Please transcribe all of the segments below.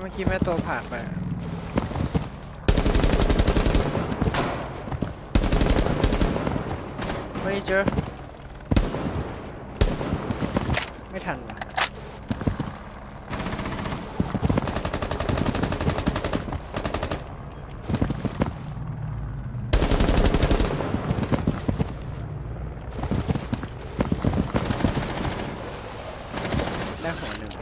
เมื่อกี้แม่ตัวผ่านไปไม่เจอ ไม่ทันว่ะได้หัวหนึ่ง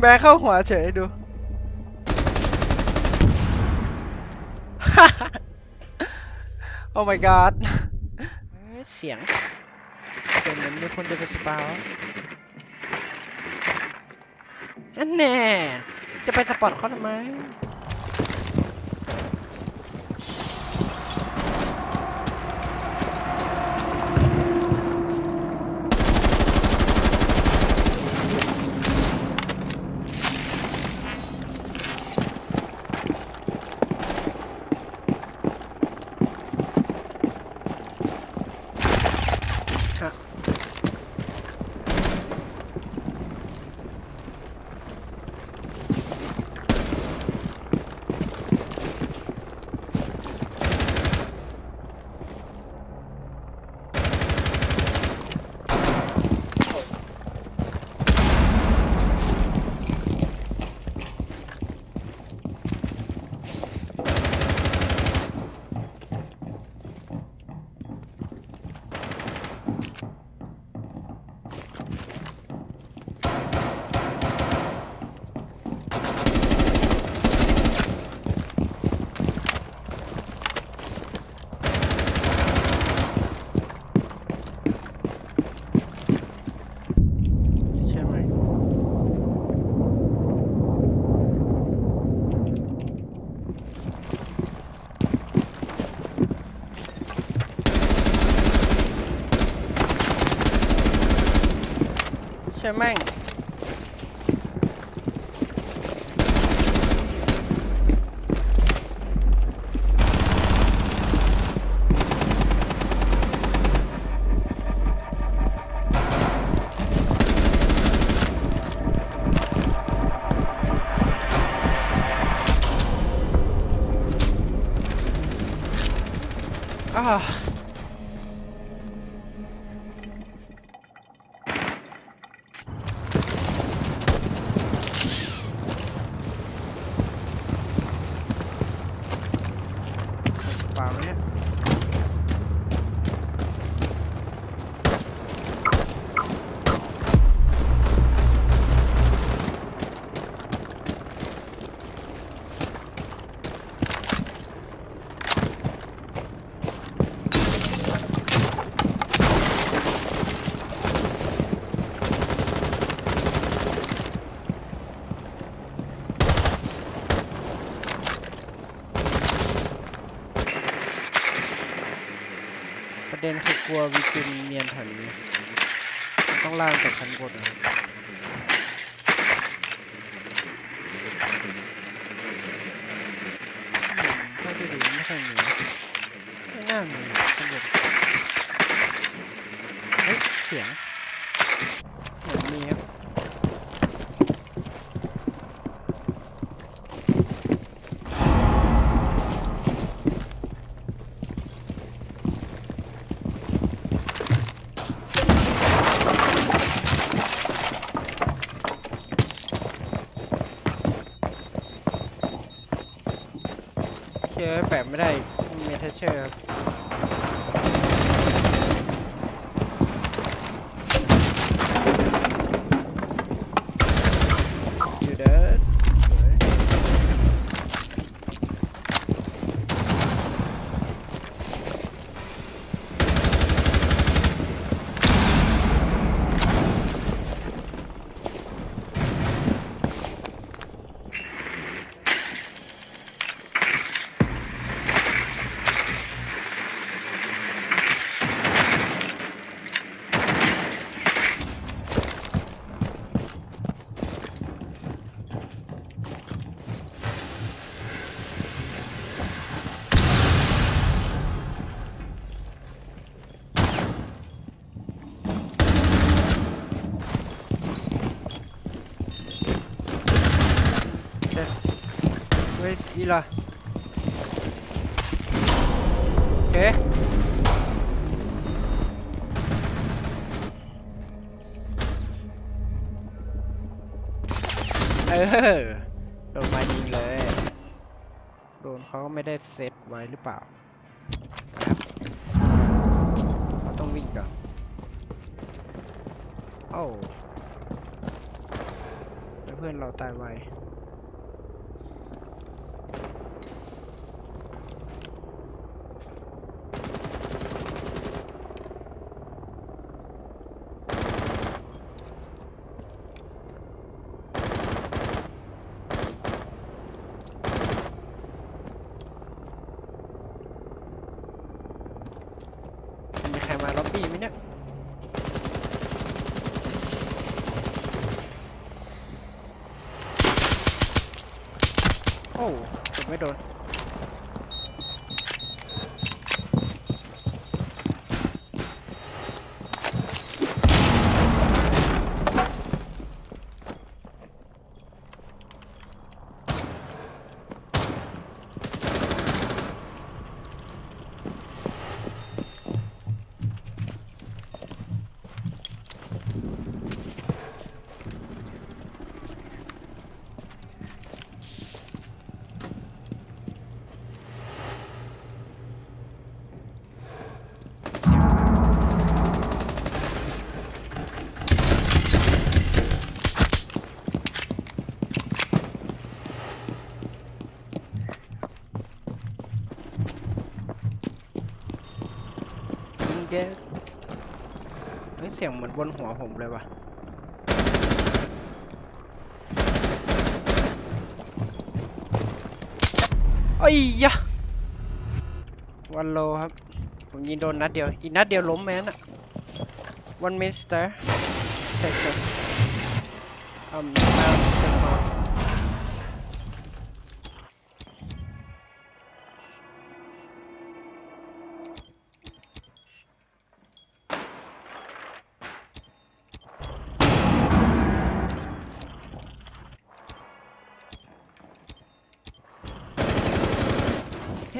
แบกเข้าหัวเฉยดู โอ้ my god เอ้ยเสียงเสียงเหมือนมีคนเดินไปสปาวะแน่ จะไปสปอร์ตเขาทำไม แม่ง ลัววิจินเนียนแถวนี้ต้องล่างจากชั้นบนนะอืมเท่าจะดูไม่ค่อยมีไม่น่ามีชั้นบนเฮ้ยเสียง เชื่อแปะไม่ได้มีเทเชอร์ครับอยู่เด้อ อีละโอเคเออโดนมายิงเลย โดนเขาก็ไม่ได้เซตไว้หรือเปล่าเขาต้องวิ่งก่อนโอ้าเพื่อนเราตายไว มีใครมาล็อบบี้ไหมเนี่ย โอ้กไม่โดน ยิงเฮ้ยเสียงเหมือนบนหัวผมเลยว่ะไอ้ยะวันโลครับ ผมยิงโดนนัดเดียว อีกนัดเดียวล้มแมนอะ one mister take it um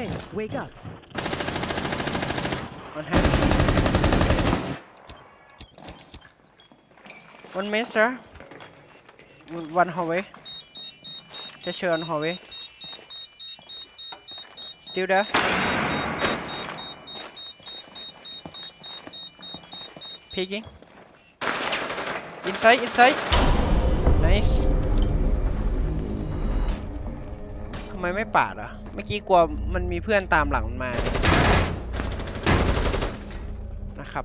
เฮ้ย wake up on hand one mister one hallway just on hallway still there peeking inside inside nice ทำไมไม่ปาดอะ เมื่อกี้กลัวมันมีเพื่อนตามหลังมันมานะครับ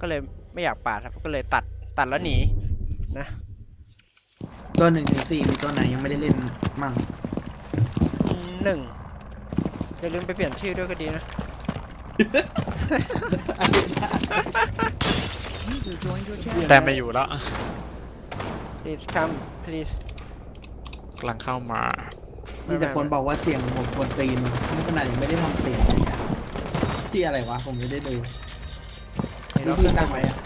ก็เลยไม่อยากปาดครับ ก็เลยตัดตัดแล้วหนีนะ ตัวหนึ่งถึงสี่มีตัวไหนยังไม่ได้เล่นมั่งอืมหนึ่งอย่าลืมไปเปลี่ยนชื่อด้วยก็ดีนะ user joined your channel แต่ไม่อยู่แล้ว please come please กำลังเข้ามา มีแต่คนบอกว่าเสียงผมควรตีนนี่ขนาดยังไม่ได้ทำเสียงเลยอะที่อะไรวะ ผมไม่ได้ดูเห็นนี่เราพี่ขึ้นตั้ทางงไว้ไว้อะ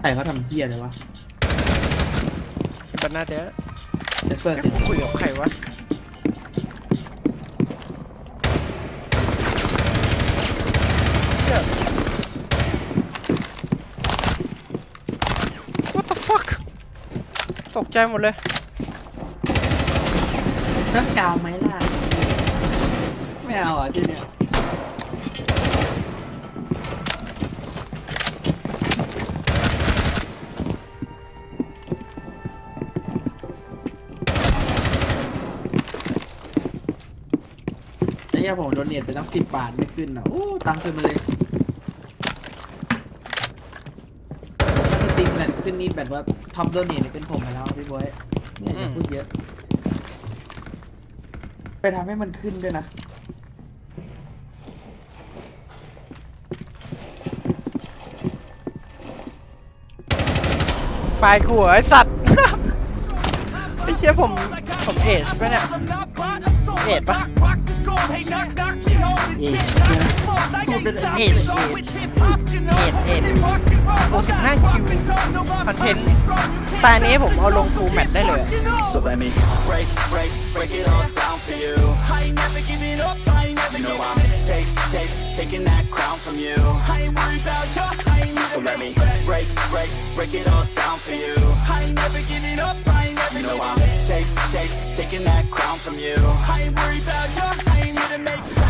แต่เขาทำเฮียเลยวะบันน่าจะเจสเปอร์เอ๊ะเสียงคุยกับใครวะเหี้ย What the fuck ตกใจหมดเลยนักดาวไหมล่ะ ไม่เอาอะที่เนี้ยไอ้เหี้ยผมโดนเนียไปตั้งสิบบาทไม่ขึ้นอะ โอ้ ตังค์ขึ้นมาเลยถ้าสติ๊กแบตขึ้นนี่แบบว่าท็อปโดเนียเป็นผมมาแล้วพี่บอยเนี่ยอย่าพูดเยอะ ไปทำให้มันขึ้นด้วยนะไฟล์กูเหรอไอสัตว์ ไอ้เชี่ยผม ผมเอชปะเนี่ย เอ็ดปะ เอ็ดเอ็ดเอ็ดเอ็ดเอ็ดโอ้65คิวคอนเทนต์ ตานี้ผมเอาลงฟูลแมตได้เลยอะ So let me break, break, break it all down for you. I ain't never giving up, I ain't never you know I'm take, take, taking that crown from you. I ain't worried about you, I ain't So let me break, break, break it all down for you. I ain't never giving up, I ain't never you know I'm take, take, taking that crown from you. I ain't worried about you, I ain't here to make